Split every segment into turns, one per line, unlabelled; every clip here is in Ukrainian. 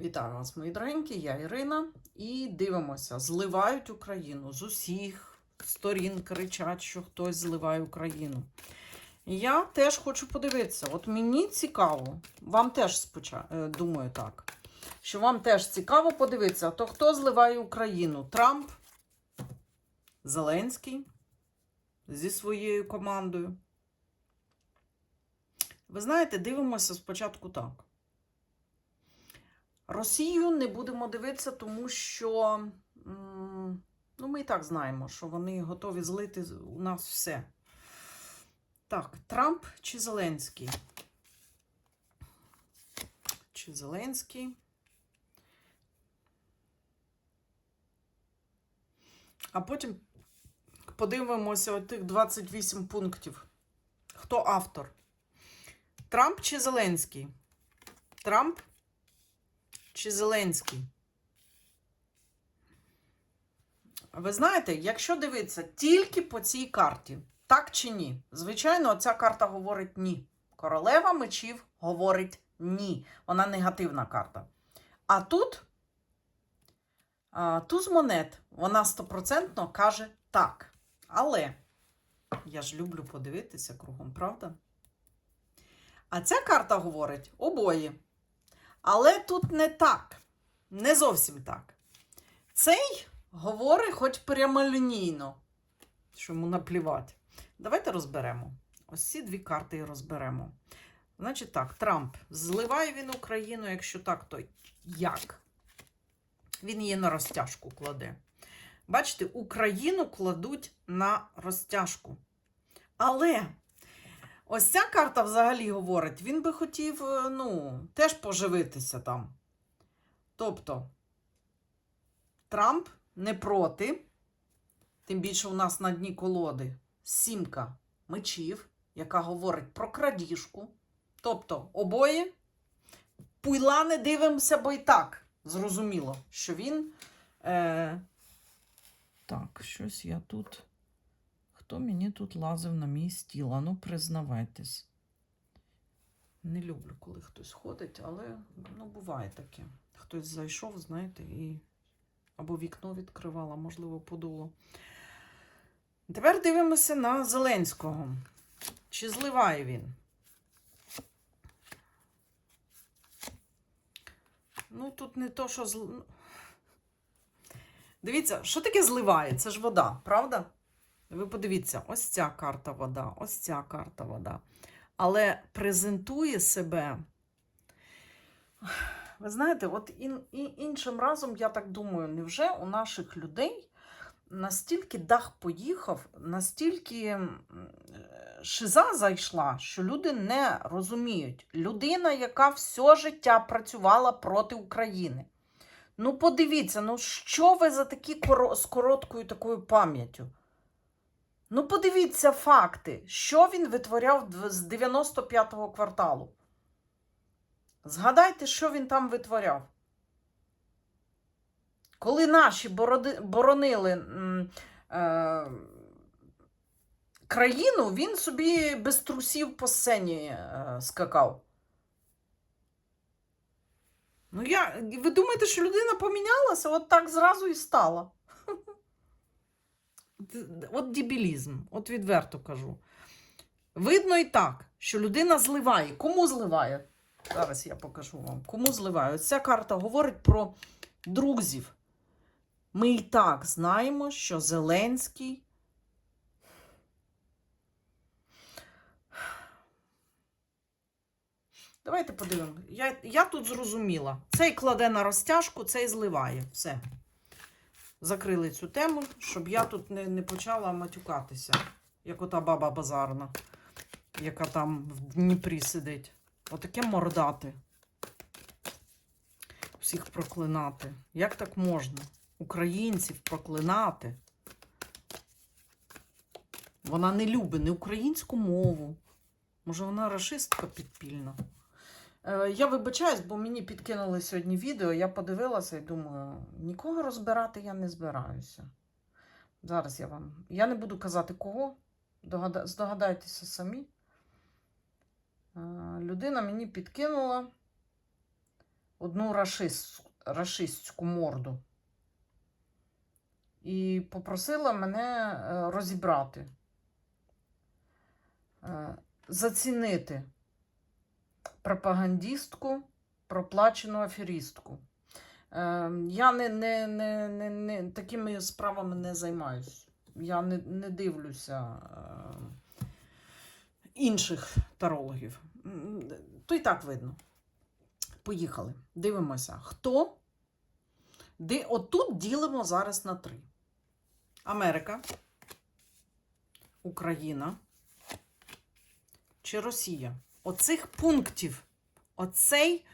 Вітаю вас, мої дорогенькі, я Ірина. І дивимося, зливають Україну з усіх сторін кричать, що хтось зливає Україну. Я теж хочу подивитися. От мені цікаво, вам теж споча... е, думаю так, що вам теж цікаво подивитися, то хто зливає Україну? Трамп, Зеленський зі своєю командою. Ви знаєте, дивимося спочатку так. Росію не будемо дивитися, тому що ну, ми і так знаємо, що вони готові злити у нас все. Так, Трамп чи Зеленський? Чи Зеленський? А потім подивимося отих 28 пунктів. Хто автор? Трамп чи Зеленський? Трамп чи Зеленський? Ви знаєте, якщо дивитися тільки по цій карті, так чи ні? Звичайно, ця карта говорить ні. Королева мечів говорить ні. Вона негативна карта. А тут а, туз монет, вона стопроцентно каже так. Але я ж люблю подивитися кругом, правда? А ця карта говорить обоє. Але тут не так. Не зовсім так. Цей говорить хоч прямолінійно, що йому наплівати. Давайте розберемо. Ось ці дві карти і розберемо. Значить так, Трамп. Зливає він Україну, якщо так, то як? Він її на розтяжку кладе. Бачите, Україну кладуть на розтяжку. Але ось ця карта взагалі говорить, він би хотів, е, ну, теж поживитися там. Тобто, Трамп не проти, тим більше у нас на дні колоди сімка мечів, яка говорить про крадіжку. Тобто, обоє пуйла не дивимося, бо і так зрозуміло, що він. Е... Так, щось я тут. Хто мені тут лазив на мій стіл? А ну, признавайтесь. Не люблю, коли хтось ходить, але ну, буває таке. Хтось зайшов, знаєте, і або вікно відкривала, можливо, подуло. Тепер дивимося на Зеленського. Чи зливає він? Ну, тут не то, що зл... Дивіться, що таке зливає? Це ж вода, правда? Ви подивіться, ось ця карта вода, ось ця карта вода. Але презентує себе. Ви знаєте, от ін, іншим разом, я так думаю, невже у наших людей настільки дах поїхав, настільки шиза зайшла, що люди не розуміють. Людина, яка все життя працювала проти України. Ну, подивіться, ну що ви за такі коро- з короткою такою пам'яттю? Ну, подивіться факти, що він витворяв з 95-го кварталу. Згадайте, що він там витворяв. Коли наші боронили е, країну, він собі без трусів по сцені е, скакав. Ну, я, ви думаєте, що людина помінялася? От так зразу і стала. От дебілізм, от відверто кажу. Видно і так, що людина зливає. Кому зливає? Зараз я покажу вам. Кому зливає? Ця карта говорить про друзів. Ми і так знаємо, що Зеленський. Давайте подивимо. Я, я тут зрозуміла. Цей кладе на розтяжку, цей зливає. Все. Закрили цю тему, щоб я тут не, не почала матюкатися, як ота баба базарна, яка там в Дніпрі сидить. Отаке мордати. Всіх проклинати. Як так можна? Українців проклинати. Вона не любить не українську мову. Може, вона расистка підпільна. Е, я вибачаюсь, бо мені підкинули сьогодні відео. Я подивилася і думаю, нікого розбирати я не збираюся. Зараз я вам. Я не буду казати кого. Догада... Здогадайтеся самі. Е, Людина мені підкинула одну рашист, рашистську морду. І попросила мене е, розібрати, зацінити пропагандистку, проплачену аферістку. Е, Я не, не, не, не, не, такими справами не займаюсь. Я не, не дивлюся е, інших тарологів. То і так видно. Поїхали. Дивимося, хто. Де, отут ділимо зараз на три: Америка, Україна чи Росія. Оцих пунктів, оцей,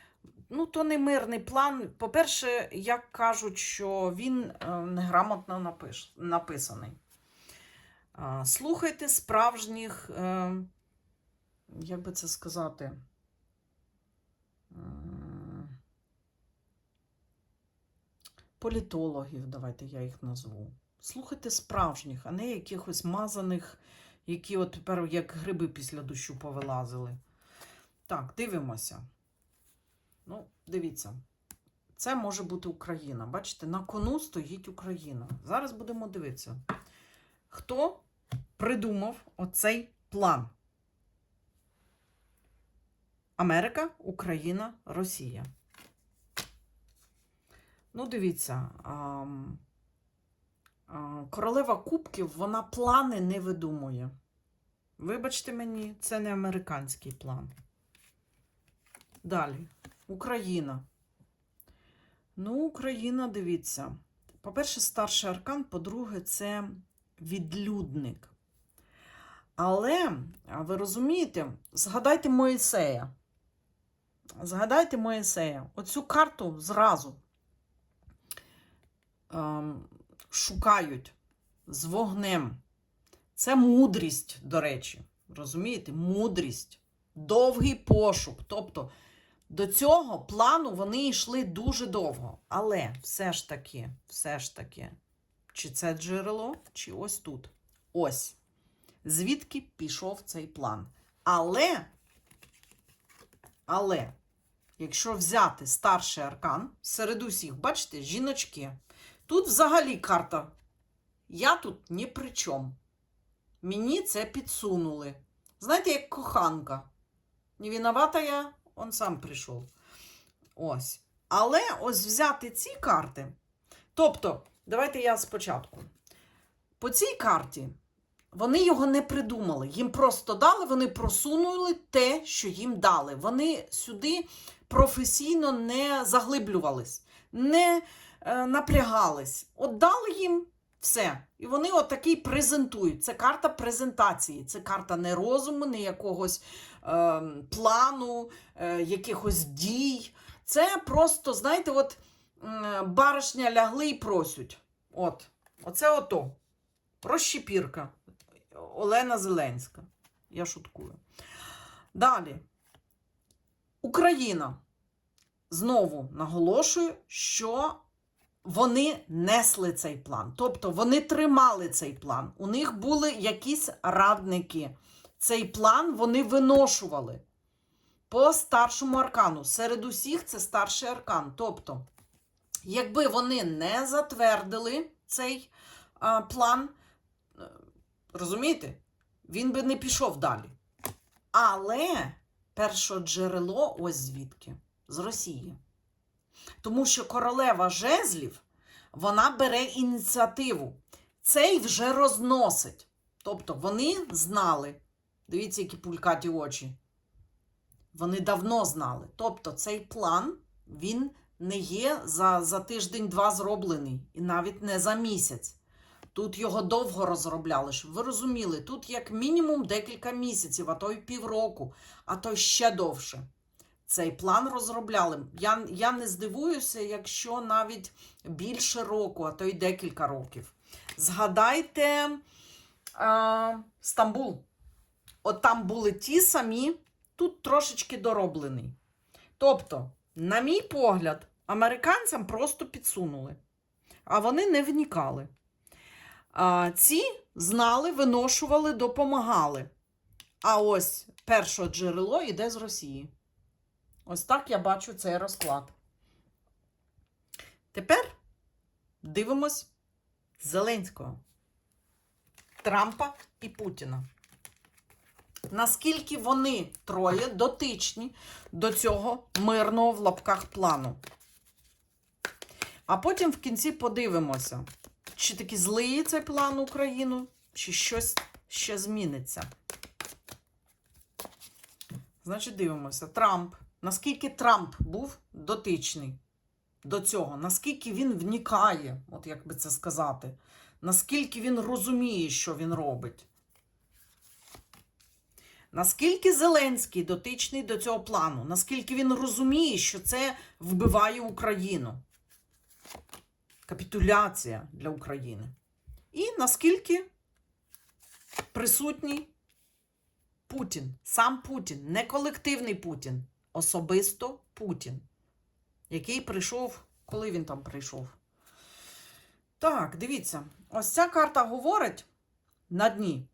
ну, то не мирний план. По-перше, як кажуть, що він е, неграмотно напиш, написаний. Слухайте справжніх, е, як би це сказати, політологів, давайте я їх назву. Слухайте справжніх, а не якихось мазаних, які от тепер як гриби після дощу повилазили. Так, дивимося. Ну, дивіться. Це може бути Україна. Бачите, на кону стоїть Україна. Зараз будемо дивитися. Хто придумав оцей план? Америка, Україна, Росія. Ну, дивіться. Королева Кубків, вона плани не видумує. Вибачте мені, це не американський план. Далі. Україна. Ну, Україна, дивіться. По-перше, старший аркан, по-друге, це відлюдник. Але, ви розумієте, згадайте Моїсея. Згадайте Моїсея. Оцю карту зразу ем, шукають з вогнем. Це мудрість, до речі. Розумієте? Мудрість. Довгий пошук. Тобто до цього плану вони йшли дуже довго. Але все ж таки, все ж таки, чи це джерело, чи ось тут. Ось. Звідки пішов цей план. Але, але, якщо взяти старший аркан, серед усіх, бачите, жіночки. Тут взагалі карта. Я тут ні при чому. Мені це підсунули. Знаєте, як коханка. Не виновата я, он сам прийшов. Ось. Але ось взяти ці карти. Тобто, давайте я спочатку. По цій карті вони його не придумали. Їм просто дали, вони просунули те, що їм дали. Вони сюди професійно не заглиблювались, не е, напрягались. От дали їм все. І вони отакий презентують. Це карта презентації, це карта не розуму, не якогось е, плану, е, якихось дій. Це просто, знаєте, от м, баришня лягли і просять. От, оце ото. Розщепірка. Олена Зеленська. Я шуткую. Далі. Україна. Знову наголошую, що вони несли цей план. Тобто вони тримали цей план. У них були якісь радники. Цей план вони виношували по старшому аркану. Серед усіх це старший аркан. Тобто, якби вони не затвердили цей а, план, е, розумієте, він би не пішов далі. Але перше джерело ось звідки? З Росії. Тому що королева жезлів вона бере ініціативу. Цей вже розносить. Тобто вони знали. Дивіться, які пулькаті очі. Вони давно знали. Тобто цей план він не є за, за тиждень-два зроблений, і навіть не за місяць. Тут його довго розробляли, щоб ви розуміли, тут як мінімум декілька місяців, а то й півроку, а то ще довше. Цей план розробляли. Я, я не здивуюся, якщо навіть більше року, а то й декілька років. Згадайте е, Стамбул. От там були ті самі, тут трошечки дороблений. Тобто, на мій погляд, американцям просто підсунули, а вони не вникали. А, ці знали, виношували, допомагали. А ось перше джерело йде з Росії. Ось так я бачу цей розклад. Тепер дивимось Зеленського, Трампа і Путіна. Наскільки вони троє дотичні до цього мирного в лапках плану. А потім в кінці подивимося, чи таки злиє цей план Україну, чи щось ще зміниться. Значить, дивимося. Трамп. Наскільки Трамп був дотичний до цього, наскільки він вникає, от як би це сказати, наскільки він розуміє, що він робить. Наскільки Зеленський дотичний до цього плану, наскільки він розуміє, що це вбиває Україну. Капітуляція для України. І наскільки присутній Путін, сам Путін, не колективний Путін, особисто Путін, який прийшов, коли він там прийшов. Так, дивіться, ось ця карта говорить на дні,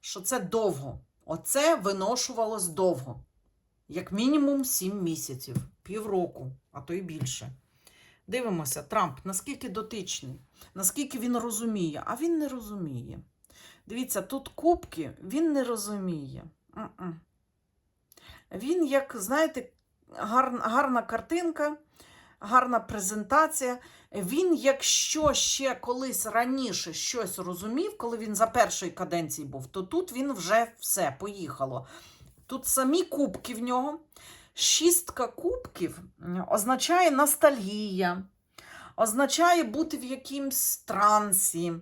що це довго. Оце виношувалось довго. Як мінімум 7 місяців, півроку, а то й більше. Дивимося, Трамп, наскільки дотичний, наскільки він розуміє, а він не розуміє. Дивіться, тут кубки, він не розуміє. Він, як, знаєте, гарна, гарна картинка, гарна презентація. Він, якщо ще колись раніше щось розумів, коли він за першої каденції був, то тут він вже все поїхало. Тут самі кубки в нього. Шістка кубків означає ностальгія, означає бути в якимсь трансі,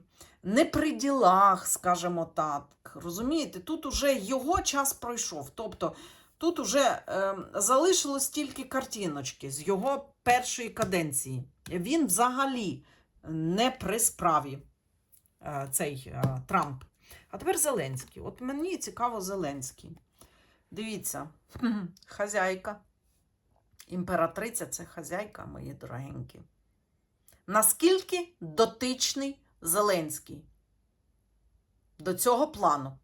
не при ділах, скажімо так. Розумієте, тут уже його час пройшов. Тобто тут уже е, залишилось тільки картиночки з його першої каденції. Він взагалі не при справі, е, цей е, Трамп. А тепер Зеленський. От мені цікаво Зеленський. Дивіться, хазяйка. Імператриця це хазяйка, мої дорогенькі. Наскільки дотичний Зеленський до цього плану?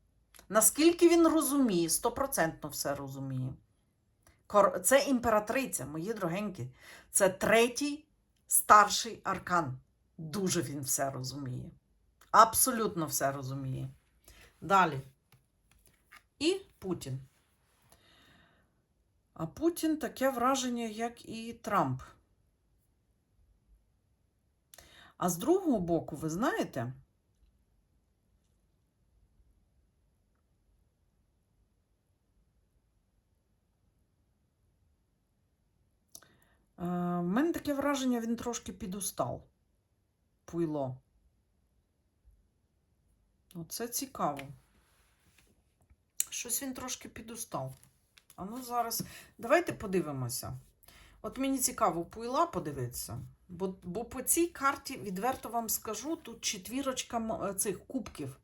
Наскільки він розуміє, стопроцентно все розуміє. Це імператриця, мої дорогенькі. Це третій старший аркан. Дуже він все розуміє. Абсолютно все розуміє. Далі. І Путін. А Путін таке враження, як і Трамп. А з другого боку, ви знаєте, е, в мене таке враження, він трошки підустав. Пуйло. Оце цікаво. Щось він трошки підустав. А ну зараз давайте подивимося. От мені цікаво пуйла подивитися. Бо, бо по цій карті, відверто вам скажу, тут четвірочка е, цих кубків.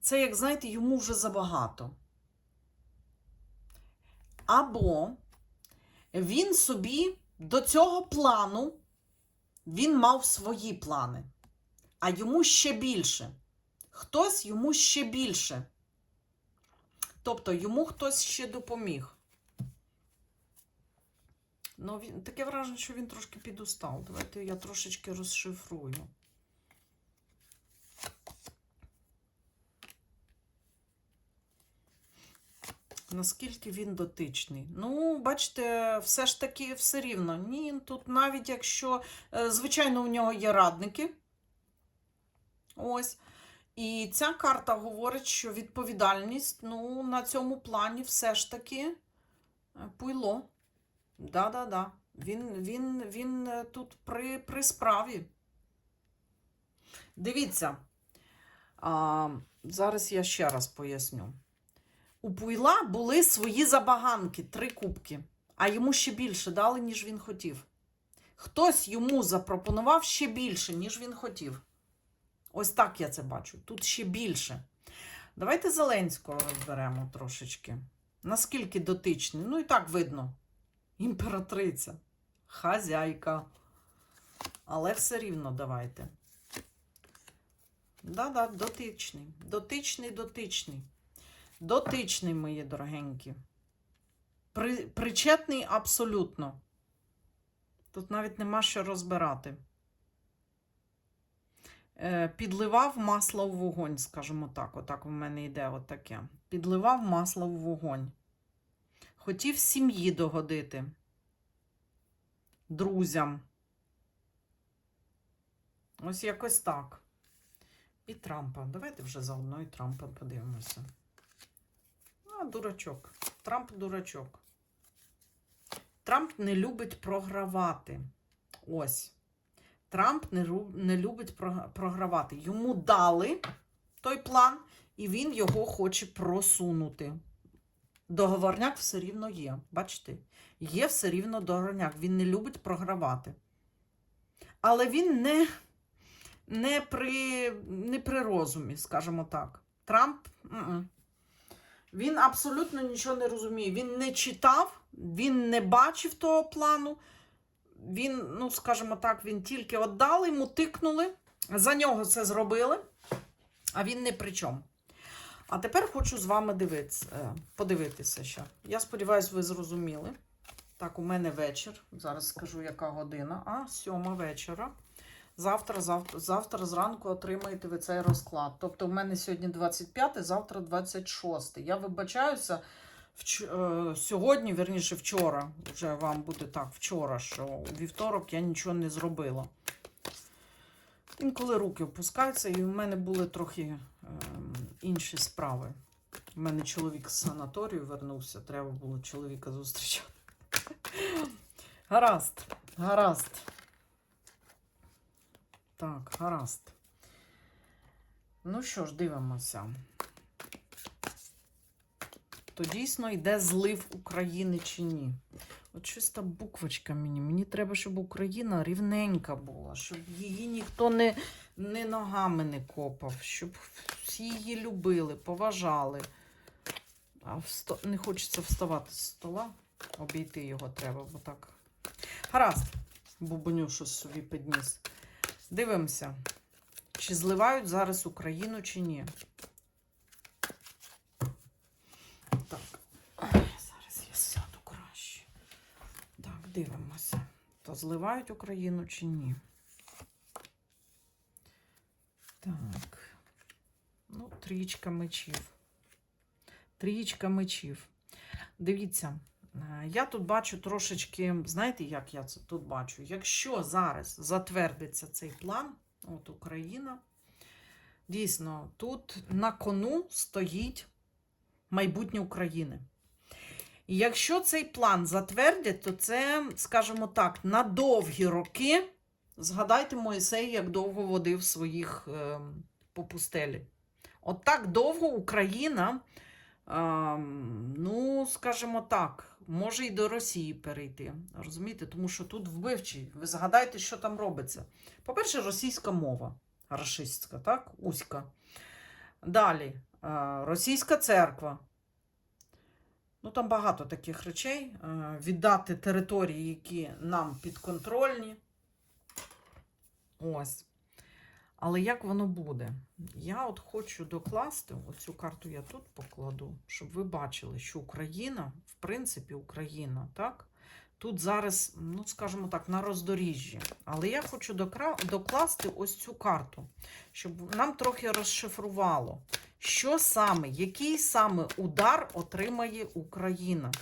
Це, як знаєте, йому вже забагато. Або він собі до цього плану він мав свої плани, а йому ще більше. Хтось йому ще більше. Тобто йому хтось ще допоміг. Ну, він, таке враження, що він трошки підустав. Давайте я трошечки розшифрую. Наскільки він дотичний? Ну, бачите, все ж таки все рівно. Ні, тут навіть якщо, е, звичайно, у нього є радники. Ось. І ця карта говорить, що відповідальність ну, на цьому плані все ж таки е, пуйло. Да-да-да. Він, він, він е, тут при, при справі. Дивіться, а, зараз я ще раз поясню. У Пуйла були свої забаганки, три кубки, а йому ще більше дали, ніж він хотів. Хтось йому запропонував ще більше, ніж він хотів. Ось так я це бачу. Тут ще більше. Давайте Зеленського розберемо трошечки. Наскільки дотичний? Ну і так видно. Імператриця, хазяйка. Але все рівно давайте. Да-да, дотичний. Дотичний, дотичний. Дотичний, мої дорогенькі. При, причетний абсолютно. Тут навіть нема що розбирати. е, підливав масло в вогонь, скажімо так. Отак в мене йде отаке. Підливав масло в вогонь. Хотів сім'ї догодити, друзям. Ось якось так. І Трампа. Давайте вже заодно і Трампа подивимося. Дурачок. Трамп дурачок. Трамп не любить програвати. Ось. Трамп не, не любить програвати. Йому дали той план, і він його хоче просунути. Договорняк все рівно є. Бачите? Є все рівно договорняк. Він не любить програвати. Але він не, не, при, не при розумі, скажімо так. Трамп. м-м. Він абсолютно нічого не розуміє. Він не читав, він не бачив того плану. Він, ну, скажімо так, він тільки віддали, йому тикнули, за нього це зробили, а він не при чому. А тепер хочу з вами дивитися, е, подивитися ще. Я сподіваюся, ви зрозуміли. Так, у мене вечір. Зараз скажу, яка година. А, сьома вечора. Завтра, завтра, завтра зранку отримаєте ви цей розклад. Тобто, в мене сьогодні 25, завтра 26. Я вибачаюся. Вч... е, Сьогодні, верніше, вчора, вже вам буде так, вчора, що у вівторок я нічого не зробила. Інколи руки опускаються, і в мене були трохи е, інші справи. У мене чоловік з санаторію вернувся, треба було чоловіка зустрічати. Гаразд, гаразд. Так, гаразд. Ну що ж, дивимося. То дійсно йде злив України чи ні? От щось та буквочка мені. Мені треба, щоб Україна рівненька була, щоб її ніхто не, не ногами не копав, щоб всі її любили, поважали. А вста... не хочеться вставати з стола, обійти його треба, бо так. Гаразд, бубоню щось собі підніс. Дивимося, чи зливають зараз Україну, чи ні. Так, зараз я сяду краще. Так, дивимося. То зливають Україну чи ні? Так. Ну, трієчка мечів. Трієчка мечів. Дивіться, я тут бачу трошечки, знаєте, як я це тут бачу? Якщо зараз затвердиться цей план, от Україна, дійсно, тут на кону стоїть майбутнє України. І якщо цей план затвердять, то це, скажімо так, на довгі роки. Згадайте Моїсей, як довго водив своїх е, по пустелі. От так довго Україна, ну, скажімо так, може і до Росії перейти. Розумієте? Тому що тут вбивчий. Ви згадайте, що там робиться. По-перше, російська мова, рашистська, так? Уська. Далі, е, російська церква. Ну, там багато таких речей. Е, Віддати території, які нам підконтрольні. Ось. Але як воно буде? Я от хочу докласти, оцю карту я тут покладу, щоб ви бачили, що Україна, в принципі, Україна, так? Тут зараз, ну, скажімо так, на роздоріжжі. Але я хочу докласти ось цю карту, щоб нам трохи розшифрувало, що саме, який саме удар отримає Україна.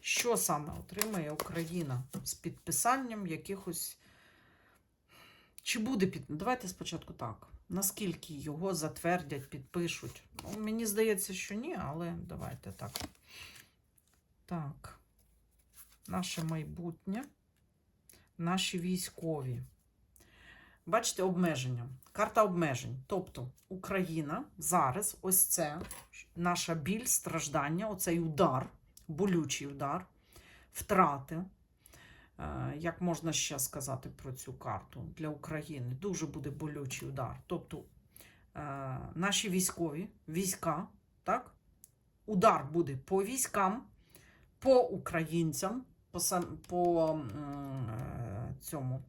Що саме отримає Україна з підписанням якихось. Чи буде під. Давайте спочатку так. Наскільки його затвердять, підпишуть? Ну, мені здається, що ні, але давайте так. Так. Наше майбутнє. Наші військові. Бачите, обмеження. Карта обмежень. Тобто Україна зараз, ось це наша біль, страждання, оцей удар, болючий удар, втрати. Е, Як можна ще сказати про цю карту для України? Дуже буде болючий удар. Тобто е, наші військові, війська, так? Удар буде по військам, по українцям, по, сам, по е, цьому,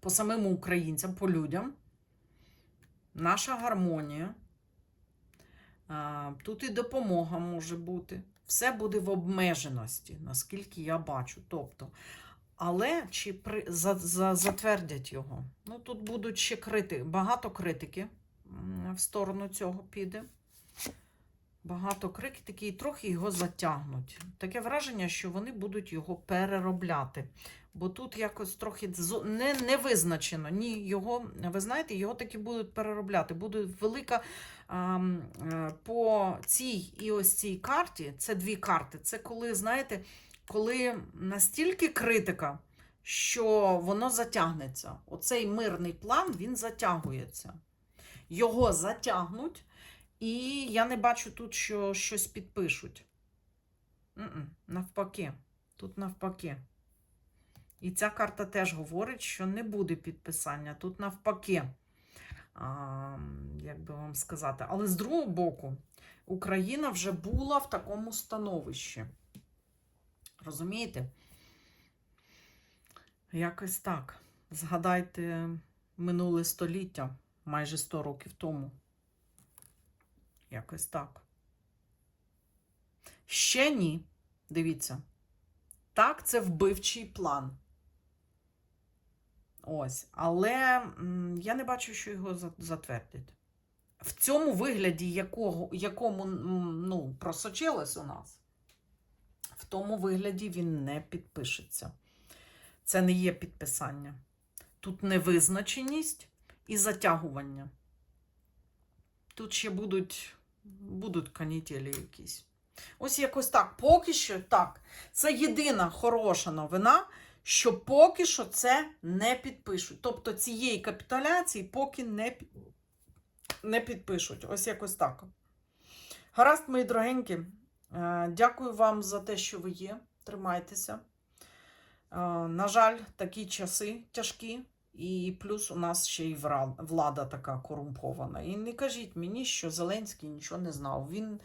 по самим українцям, по людям. Наша гармонія. Тут і допомога може бути. Все буде в обмеженості, наскільки я бачу. Тобто, Але чи при, за, за, затвердять його? Ну, тут будуть ще крити, багато критики в сторону цього піде. Багато критики і трохи його затягнуть. Таке враження, що вони будуть його переробляти. Бо тут якось трохи не, не визначено. Ні, його, ви знаєте, його таки будуть переробляти. Буде велика ам, е, по цій і ось цій карті. Це дві карти. Це коли, знаєте, коли настільки критика, що воно затягнеться. Оцей мирний план він затягується. Його затягнуть, і я не бачу тут, що щось підпишуть. Навпаки, тут навпаки. І ця карта теж говорить, що не буде підписання. Тут навпаки, а, як би вам сказати. Але з другого боку, Україна вже була в такому становищі. Розумієте? Якось так. Згадайте минуле століття, майже 100 років тому. Якось так. Ще ні. Дивіться. Так, це вбивчий план. Ось. Але я не бачу, що його за- затвердять. В цьому вигляді, якого, якому ну, просочилось у нас, в тому вигляді він не підпишеться. Це не є підписання. Тут невизначеність і затягування. Тут ще будуть, будуть канітелі якісь. Ось якось так. Поки що так. Це єдина хороша новина, що поки що це не підпишуть. Тобто цієї капітуляції поки не, не підпишуть. Ось якось так. Гаразд, мої дорогенькі. Е, Дякую вам за те, що ви є. Тримайтеся. Е, На жаль, такі часи тяжкі, і плюс у нас ще й влада така корумпована. І не кажіть мені, що Зеленський нічого не знав. Він е,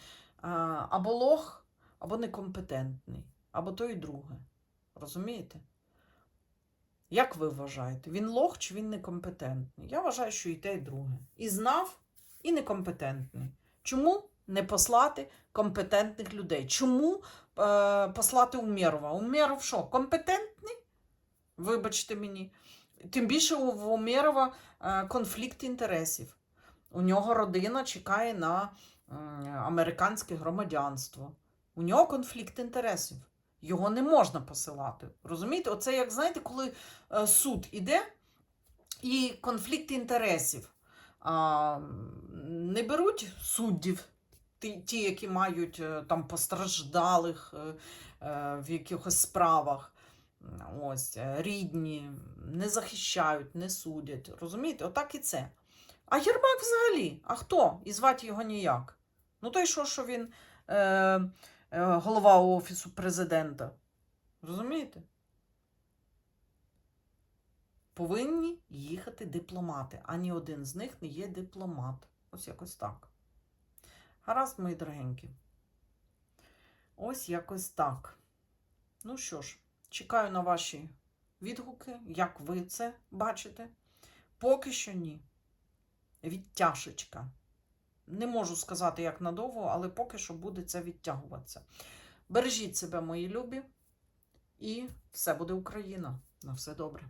або лох, або некомпетентний, або то і друге. Розумієте? Як ви вважаєте, він лох чи він некомпетентний? Я вважаю, що і те, і друге. І знав, і некомпетентний. Чому не послати компетентних людей? Чому е, послати Умєрова? Умєров що, компетентний? Вибачте мені. Тим більше у Умєрова е, конфлікт інтересів. У нього родина чекає на американське громадянство. У нього конфлікт інтересів. Його не можна посилати. Розумієте? Оце як знаєте, коли е, суд іде і конфлікт інтересів. А, не беруть суддів, ті, які мають е, там постраждалих е, в якихось справах. Ось, рідні, не захищають, не судять. Розумієте? Отак і це. А Єрмак взагалі, а хто? І звати його ніяк. Ну, то й що, що він е, голова Офісу президента. Розумієте? Повинні їхати дипломати. Ані один з них не є дипломат. Ось якось так. Гаразд, мої дорогенькі. Ось якось так. Ну що ж, чекаю на ваші відгуки, як ви це бачите. Поки що ні. Відтяжечка. Не можу сказати, як надовго, але поки що буде це відтягуватися. Бережіть себе, мої любі, і все буде Україна. На все добре.